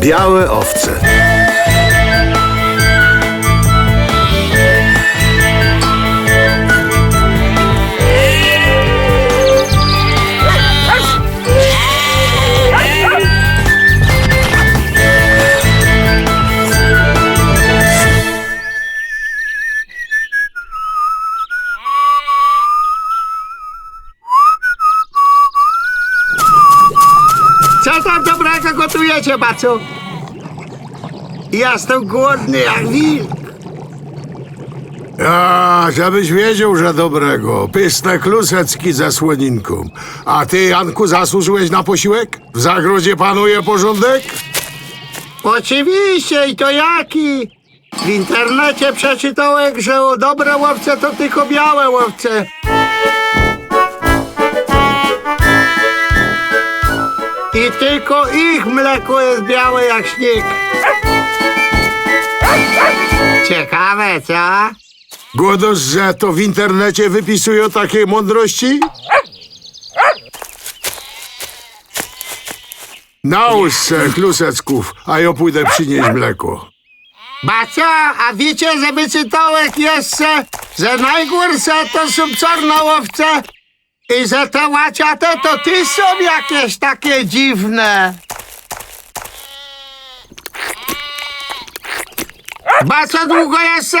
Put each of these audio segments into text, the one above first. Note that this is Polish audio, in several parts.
Białe owce. Co tam dobrego gotujecie, bacu? Ja Jestem głodny jak wilk. A, żebyś wiedział, że dobrego. Pysne klusecki ze słoninką. A ty, Janku, zasłużyłeś na posiłek? W zagrodzie panuje porządek? Oczywiście i to jaki? W internecie przeczytałem, że o dobre łowce to tylko białe łowce. Ich mleko jest białe jak śnieg. Ciekawe, co? Głodos, że to w internecie wypisują takie mądrości? Nałóż se klusecków, a ja pójdę przynieść mleko. Bacia, a wiecie, że wyczytałem jeszcze, że najgorsze to są czarnołowce i że te łaciate to ty są jakieś takie dziwne. Bacia, długo jeszcze?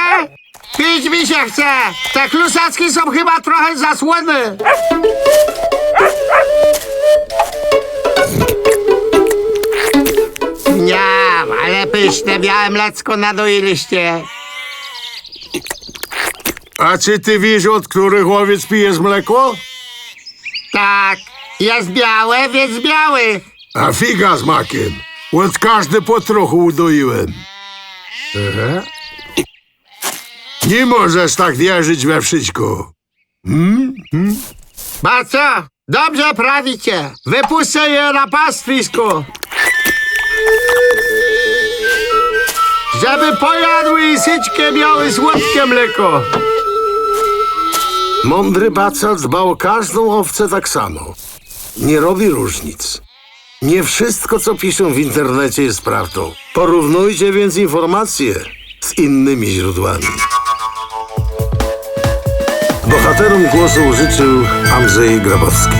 Pić mi się chce. Te klusacki są chyba trochę zasłony. Nie, ale pyszne białe mleczko nadoiliście. A czy ty wiesz, od których łowiec pije z mleko? Tak, jest białe, więc biały. A figa z makiem. Od każdy po trochu udoiłem. Aha. Nie możesz tak wierzyć we wszystko. Baco, dobrze prawicie. Wypuszczę je na pastwisko. Żeby pojadły i syćkie miały słodkie mleko. Mądry baca dba o każdą owcę tak samo. Nie robi różnic. Nie wszystko, co piszą w internecie, jest prawdą. Porównujcie więc informacje z innymi źródłami. Bohaterom głosu użyczył Andrzej Grabowski.